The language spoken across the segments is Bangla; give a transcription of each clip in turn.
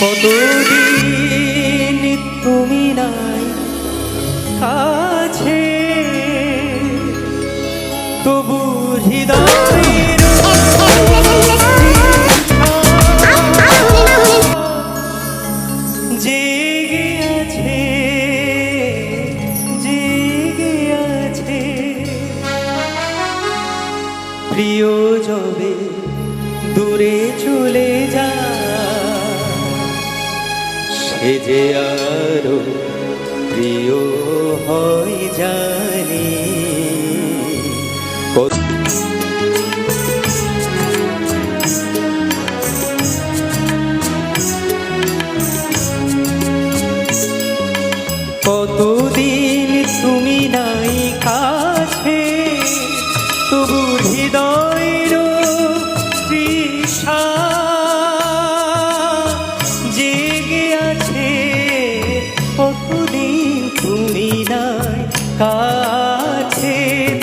কতদিন তুমি নাই কাছে? তবু আছে আছে। প্রিয় জবে দূরে চলে সে যে আরও প্রিয় হয় জানি। কত কতদিন তুমি নাই কাছে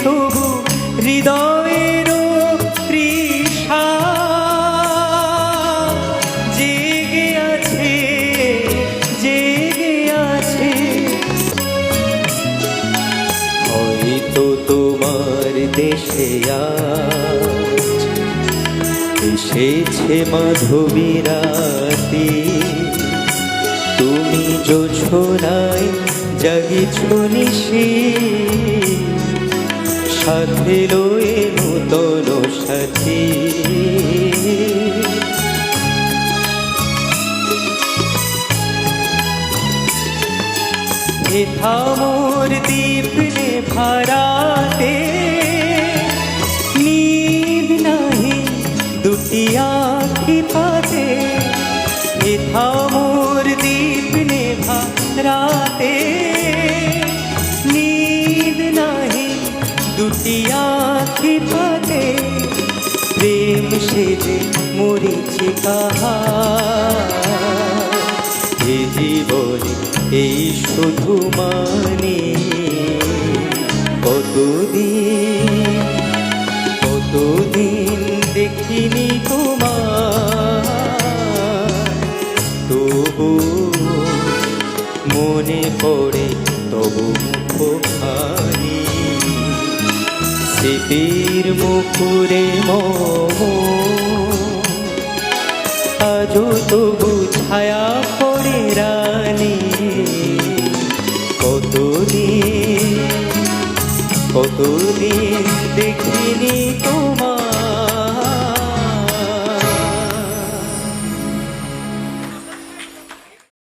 তবু হৃদয়ের তৃষা জেগে আছে জেগে আছে। হয়তো তোমার দেশে এসেছে মাধবীরাতি। তুমি যোছনায় জাগিছ নিশি। সাথে রয়ে নূতন সাথী। হেথা মোর দীপনে ভারাতে নীদ নাহি দুটি আখি পাতে। হেথা মোর দীপনে ভারাতে প্রেম সেজে মরিছি কাহা এ জীবনে এই শুধু মানে কতদিন কতদিন দেখিনি তোমার তবু মনে পড়ে তবু মুখখানি। স্মৃতির মুখুরে মম। তবু ছায়া পড়ে রানী। কতদিন কতদিন দেখিনি তো